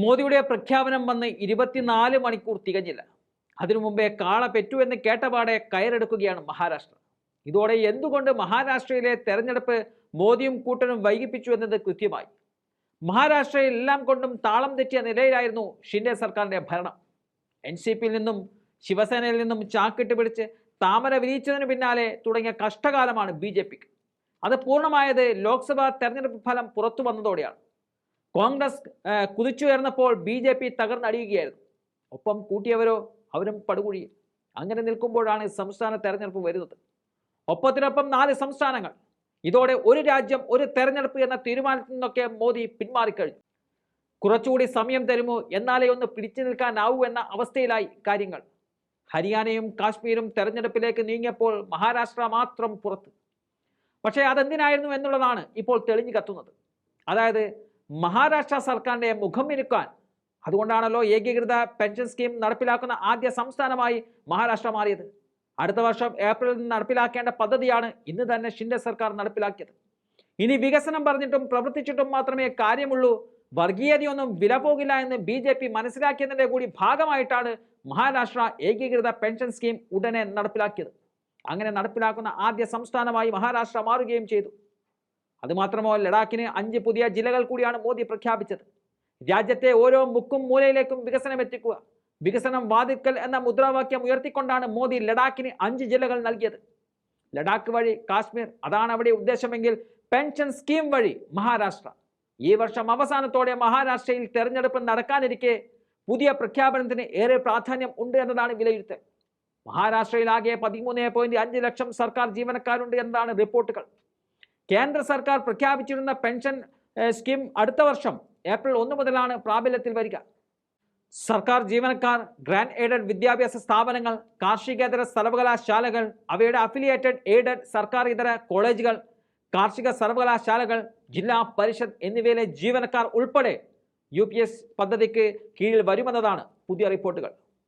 മോദിയുടെ പ്രഖ്യാപനം വന്ന് ഇരുപത്തിനാല് മണിക്കൂർ തികഞ്ഞില്ല. അതിനു മുമ്പേ കാള പെറ്റു എന്ന് കേട്ടപാടെ കയറെടുക്കുകയാണ് മഹാരാഷ്ട്ര. ഇതോടെ എന്തുകൊണ്ട് മഹാരാഷ്ട്രയിലെ തെരഞ്ഞെടുപ്പ് മോദിയും കൂട്ടനും വൈകിപ്പിച്ചു എന്നത് കൃത്യമായി. മഹാരാഷ്ട്രയിൽ എല്ലാം കൊണ്ടും താളം തെറ്റിയ നിലയിലായിരുന്നു ഷിൻഡെ സർക്കാരിന്റെ ഭരണം. എൻ സി പിയിൽ നിന്നും ശിവസേനയിൽ നിന്നും ചാക്കിട്ട് പിടിച്ച് താമര വിരിയിച്ചതിന് പിന്നാലെ തുടങ്ങിയ കഷ്ടകാലമാണ് ബി ജെ പിക്ക്. അത് പൂർണമായത് ലോക്സഭാ തെരഞ്ഞെടുപ്പ് ഫലം പുറത്തു വന്നതോടെയാണ്. കോൺഗ്രസ് കുതിച്ചുയർന്നപ്പോൾ ബി ജെ പി തകർന്നടിയുകയായിരുന്നു. ഒപ്പം കൂട്ടിയവരോ അവരും പടുകുഴിയിൽ അങ്ങനെ നിൽക്കുമ്പോഴാണ് സംസ്ഥാന തെരഞ്ഞെടുപ്പ് വരുന്നത്. ഒപ്പത്തിനൊപ്പം നാല് സംസ്ഥാനങ്ങൾ. ഇതോടെ ഒരു രാജ്യം ഒരു തെരഞ്ഞെടുപ്പ് എന്ന തീരുമാനത്തിൽ നിന്നൊക്കെ മോദി പിന്മാറിക്കഴിഞ്ഞു. കുറച്ചുകൂടി സമയം തരുമോ എന്നാലേ ഒന്ന് പിടിച്ചു നിൽക്കാനാവൂ എന്ന അവസ്ഥയിലായി കാര്യങ്ങൾ. ഹരിയാനയും കാശ്മീരും തെരഞ്ഞെടുപ്പിലേക്ക് നീങ്ങിയപ്പോൾ മഹാരാഷ്ട്ര മാത്രം പുറത്ത്. പക്ഷേ അതെന്തിനായിരുന്നു എന്നുള്ളതാണ് ഇപ്പോൾ തെളിഞ്ഞു കത്തുന്നത്. അതായത് മഹാരാഷ്ട്ര സർക്കാരിന്റെ മുഖം മിനുക്കാൻ അതുകൊണ്ടാണല്ലോ ഏകീകൃത പെൻഷൻ സ്കീം നടപ്പിലാക്കുന്ന ആദ്യ സംസ്ഥാനമായി മഹാരാഷ്ട്ര മാറിയത്. അടുത്ത വർഷം ഏപ്രിലിൽ നിന്ന് നടപ്പിലാക്കേണ്ട പദ്ധതിയാണ് ഇന്ന് തന്നെ ഷിൻഡെ സർക്കാർ നടപ്പിലാക്കിയത്. ഇനി വികസനം പറഞ്ഞിട്ടും പ്രവർത്തിച്ചിട്ടും മാത്രമേ കാര്യമുള്ളൂ. വർഗീയതയൊന്നും വില പോകില്ല എന്ന് ബി ജെ പി മനസ്സിലാക്കിയതിന്റെ കൂടി ഭാഗമായിട്ടാണ് മഹാരാഷ്ട്ര ഏകീകൃത പെൻഷൻ സ്കീം ഉടനെ നടപ്പിലാക്കിയത്. അങ്ങനെ നടപ്പിലാക്കുന്ന ആദ്യ സംസ്ഥാനമായി മഹാരാഷ്ട്ര മാറുകയും ചെയ്തു. അതുമാത്രമോ ലഡാക്കിന് അഞ്ച് പുതിയ ജില്ലകൾ കൂടിയാണ് മോദി പ്രഖ്യാപിച്ചത്. രാജ്യത്തെ ഓരോ മുക്കും മൂലയിലേക്കും വികസനം എത്തിക്കുക. വികസനം വാതിക്കൽ എന്ന മുദ്രാവാക്യം ഉയർത്തിക്കൊണ്ടാണ് മോദി ലഡാക്കിന് അഞ്ച് ജില്ലകൾ നൽകിയത്. ലഡാക്ക് വഴി കാശ്മീർ അതാണ് അവിടെ ഉദ്ദേശമെങ്കിൽ പെൻഷൻ സ്കീം വഴി മഹാരാഷ്ട്ര. ഈ വർഷം അവസാനത്തോടെ മഹാരാഷ്ട്രയിൽ തെരഞ്ഞെടുപ്പ് നടക്കാനിരിക്കെ പുതിയ പ്രഖ്യാപനത്തിന് ഏറെ പ്രാധാന്യം ഉണ്ട് എന്നതാണ് വിലയിരുത്തൽ. മഹാരാഷ്ട്രയിലാകെ പതിമൂന്ന് പോയിന്റ് അഞ്ച് ലക്ഷം സർക്കാർ ജീവനക്കാരുണ്ട് എന്നതാണ് റിപ്പോർട്ടുകൾ. കേന്ദ്ര സർക്കാർ പ്രഖ്യാപിച്ചിരുന്ന പെൻഷൻ സ്കീം അടുത്ത വർഷം ഏപ്രിൽ ഒന്ന് മുതലാണ് പ്രാബല്യത്തിൽ വരിക. സർക്കാർ ജീവനക്കാർ ഗ്രാൻഡ് എയ്ഡഡ് വിദ്യാഭ്യാസ സ്ഥാപനങ്ങൾ കാർഷികേതര സർവകലാശാലകൾ അവയുടെ അഫിലിയേറ്റഡ് എയ്ഡഡ് സർക്കാർ ഇതര കോളേജുകൾ കാർഷിക സർവകലാശാലകൾ ജില്ലാ പരിഷത്ത് എന്നിവയിലെ ജീവനക്കാർ ഉൾപ്പെടെ യു പി എസ് പദ്ധതിക്ക് കീഴിൽ വരുമെന്നതാണ് പുതിയ റിപ്പോർട്ടുകൾ.